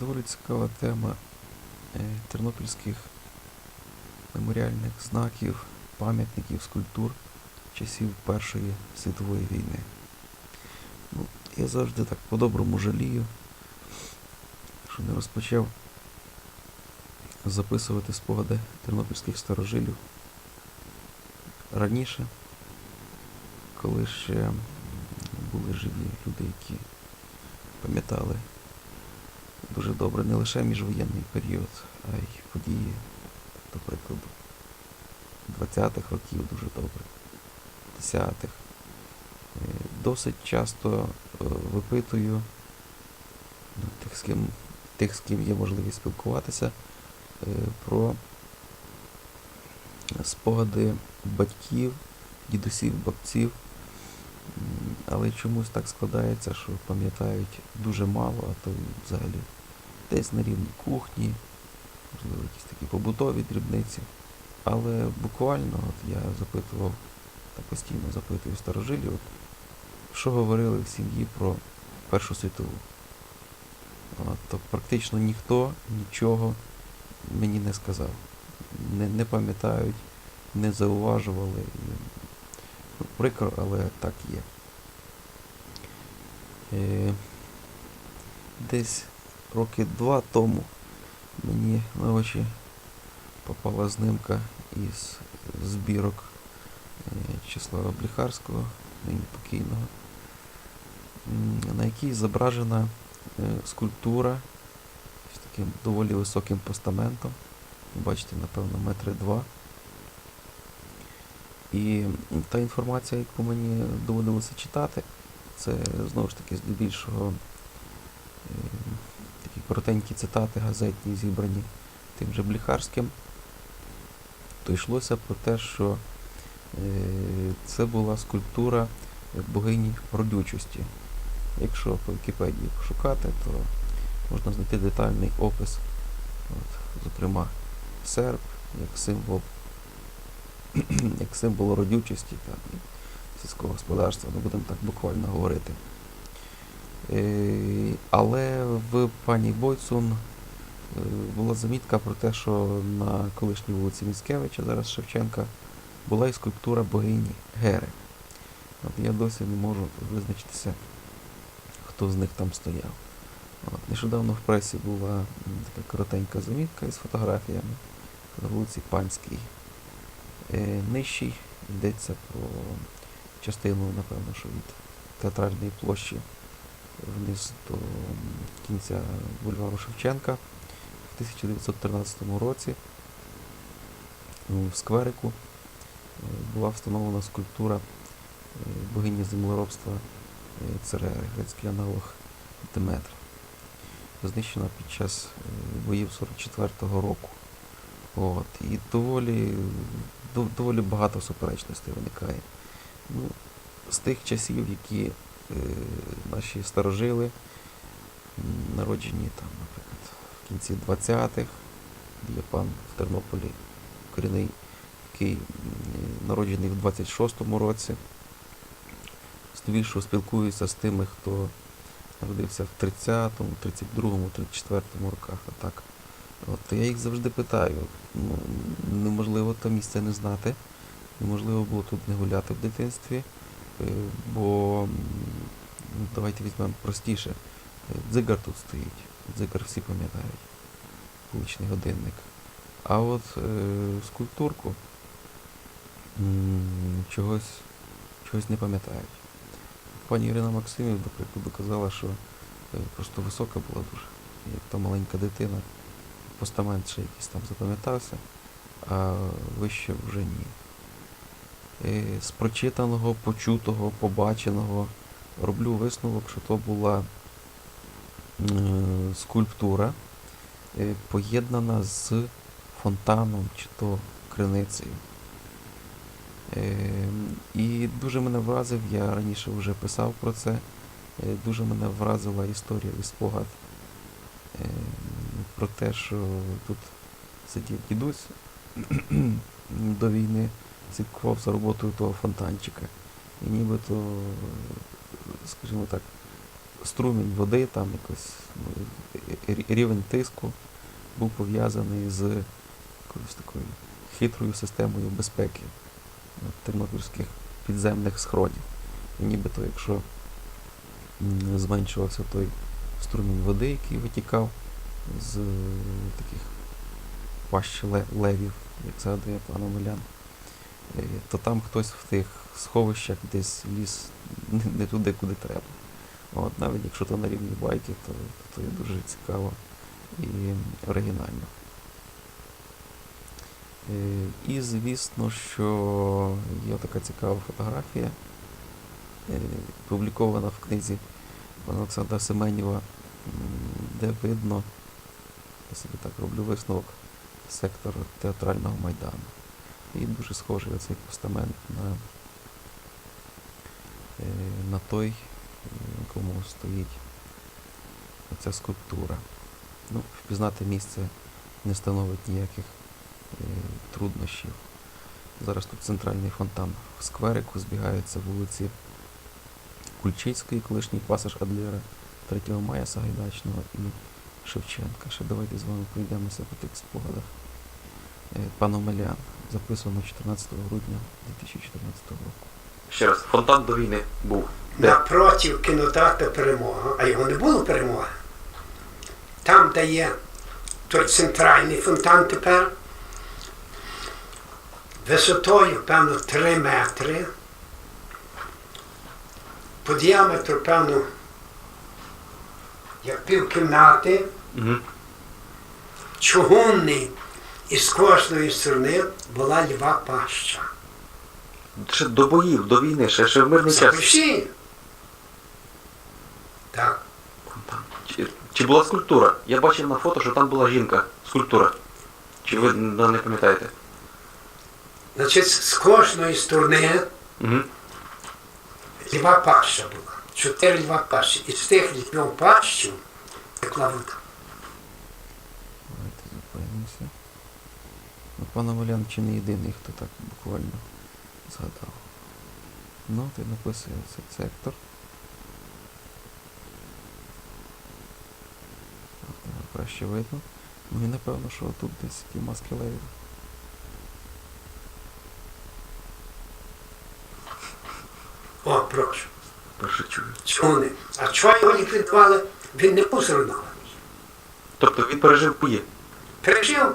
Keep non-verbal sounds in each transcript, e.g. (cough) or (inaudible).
доволі цікава тема е, тернопільських меморіальних знаків, пам'ятників, скульптур часів Першої світової війни. Ну, я завжди так по-доброму жалію, що не розпочав записувати спогади тернопільських старожилів раніше, коли ще були живі люди, які пам'ятали дуже добре не лише міжвоєнний період, а й події, до прикладу, 20-х років дуже добре, 10-х. Е, Досить часто е, випитую ну, тих, з ким, тих, з ким є можливість спілкуватися, е, про спогади батьків, дідусів, бабців. Але чомусь так складається, що пам'ятають дуже мало, а то взагалі десь на рівні кухні, можливо, якісь такі побутові дрібниці. Але буквально от я запитував та постійно запитую старожилів, от, що говорили в сім'ї про Першу світову. От, то практично ніхто нічого мені не сказав. Не, не пам'ятають, не зауважували. Ну, прикро, але так є. Е, десь роки два тому мені на очі попала знимка із збірок е, Числава Бліхарського, нині покійного, на якій зображена е, скульптура з таким доволі високим постаментом. Бачите, напевно, метри два. І та інформація, яку мені доводилося читати, це знову ж таки здебільшого е, коротенькі цитати газетні, зібрані тим же Бліхарським. То йшлося про те, що е, це була скульптура богині родючості. Якщо по Вікіпедії пошукати, то можна знайти детальний опис. От, зокрема, серп як символ, (clears throat) як символ родючості та сільського господарства, не будемо так буквально говорити. Е, Але в пані Бойцун е, була замітка про те, що на колишній вулиці Міцкевича, зараз Шевченка, була і скульптура богині Гери. От я досі не можу визначитися, хто з них там стояв. От, нещодавно в пресі була така коротенька замітка із фотографіями на вулиці Панській. Е, нижчій йдеться про частину, напевно, що від театральної площі вниз до кінця бульвару Шевченка в 1913 році в скверику е, була встановлена скульптура е, богині землеробства е, Церери, грецький аналог Деметра, знищена під час боїв 44-го року. От, і доволі, доволі багато суперечностей виникає. Ну, з тих часів, які наші старожили, народжені там, наприклад, в кінці 20-х, є пан в Тернополі корінний, який народжений в 26-му році. Здебільшого спілкуюся з тими, хто народився в 30-му, 32-му, 34-му роках. А так. От я їх завжди питаю. Ну, неможливо то місце не знати, неможливо було тут не гуляти в дитинстві, е, бо ну, давайте візьмемо простіше. Е, Дзигар тут стоїть. Дзигар всі пам'ятають. Вуличний годинник. А от е, скульптурку чогось, чогось не пам'ятають. Пані Ірина Максимів, до прикладу, казала, що е, просто висока була дуже. Як та маленька дитина, постамент ще якийсь там запам'ятався, а вище вже ні. Е, З прочитаного, почутого, побаченого роблю висновок, що то була е, скульптура, е, поєднана з фонтаном чи то криницею. І дуже мене вразив, я раніше вже писав про це, дуже мене вразила історія і спогад про те, що тут сидів дідусь (clears throat) до війни, слідкував за роботою того фонтанчика. І нібито, скажімо так, струмінь води, там якось ну, рівень тиску був пов'язаний з якоюсь такою хитрою системою безпеки тернопільських підземних схронів. І нібито, якщо зменшувався той струмінь води, який витікав з таких пащ левів, як згадує пан Омелян, то там хтось в тих сховищах десь ліз не, не туди, куди треба. От, навіть якщо то на рівні байки, то, то є дуже цікаво і оригінально. Е, І звісно, що є така цікава фотографія, е, публікована в книзі Олександра Семенєва, де видно, я собі так роблю висновок, сектор театрального майдану. І дуже схожий оцей постамент на, е, на той, на якому стоїть оця скульптура. Ну, впізнати місце не становить ніяких е, труднощів. Зараз тут центральний фонтан в скверику збігаються вулиці Кульчицької, колишній пасаж Адлера, 3 мая Сагайдачного і Шевченка. Ще давайте з вами пройдемося по тих спогадах. Е, Пан Омелян, записано 14 грудня 2014 року. Ще раз, фонтан до війни був. Де? напротив кінотеатру перемога, а його не було перемоги. Там, де є той центральний фонтан тепер, висотою, певно, 3 метри, по діаметру, певно, як півкімнати, Угу. чугунний, і з кожної сторони була льва паща. Ще до боїв, до війни, ще, ще в мирний час. Запиши. Так. Чи, чи була скульптура? Я бачив на фото, що там була жінка. Скульптура. Чи ви ну, не пам'ятаєте? Значить, з кожної сторони Угу. льва паща була. Чотири льва пащі. І з тих львів пащів текла вода. Давайте зупинимося. Ну, пан Омелян чи не єдиний, хто так буквально згадав. Ну, ти написує цей сектор. Краще видно. Ну і напевно, що тут десь ті маски левів. О, прошу. Перше чую. Чому не? А чого його ліквідували? Він не був зруйнований. Тобто він пережив бої. Пережив,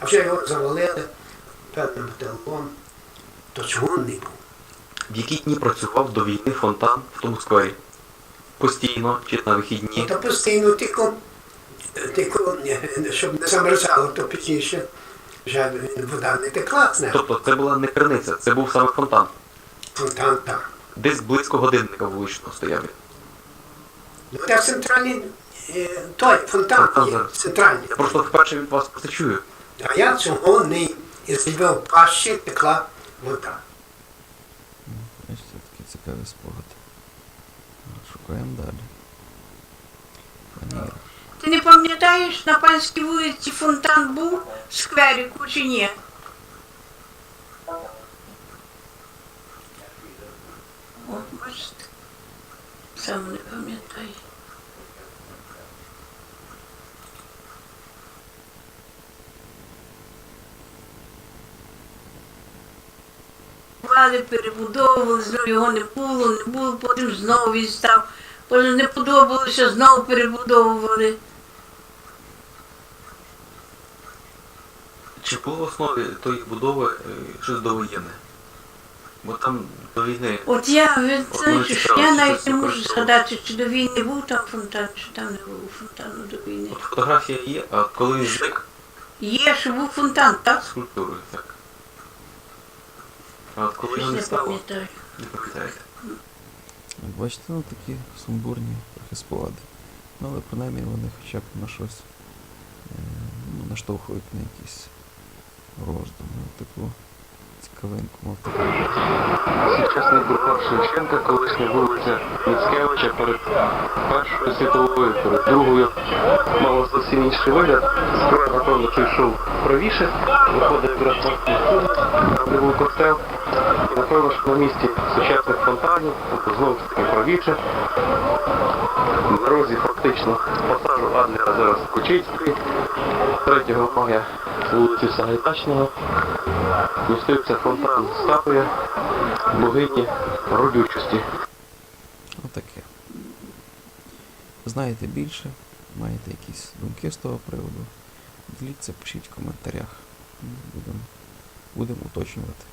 а вже його завалили певним телефоном. То чого не був? В які дні працював до війни фонтан в тому сквері? Постійно чи на вихідні? То постійно тільки, тільки, щоб не замерзало, то пізніше вже вода не текла з. Тобто це була не криниця, це був саме фонтан. Фонтан так. Десь близько годинника вуличного стояв він. Ну, де центральний, е, той фонтан Фонтан є, зараз. центральний. Я просто вперше від вас це чую. А я цього не Львів пащі текла вода. Бачите, такий цікавий спогад. Шукаємо далі. Ти не пам'ятаєш, на панській вулиці фонтан був в скверику чи ні? О, бачите. Сам не пам'ятаю. Будували, перебудовували, знову його не було, не було, потім знову він став. Потім не подобалося, знову перебудовували. Чи було в основі тої будови е, щось довоєнне? Бо там до війни От я, ви знаєте, що я навіть не можу згадати, чи до війни був там фонтан, чи там не був фонтану до війни. от фотографія є, а коли він зник Є, що був фонтан, так? скульптурою, так. А от коли не не стало, пам'ятаю. не пам'ятаєте. Бачите, ну такі сумбурні трохи спогади. Ну, але принаймні вони хоча б на щось е, ну, наштовхують на якісь роздуми. Таку цікавинку мав таку. Сучасний бульвар Шевченка, колишня вулиця Міцкевича перед Першою світовою, перед Другою мало зовсім інший вигляд. Справа, напевно, той йшов правіше, виходить якраз на де був костел. І напевно, що на місці сучасних фонтанів, знову ж таки правіше, на дорозі фактично пасажу Адлера зараз Кучицький, 3 мая вулиці Сагайдачного, містився фонтан статуя богині родючості. Отаке. Знаєте більше, маєте якісь думки з того приводу? Діліться, пишіть в коментарях. Будемо будем уточнювати.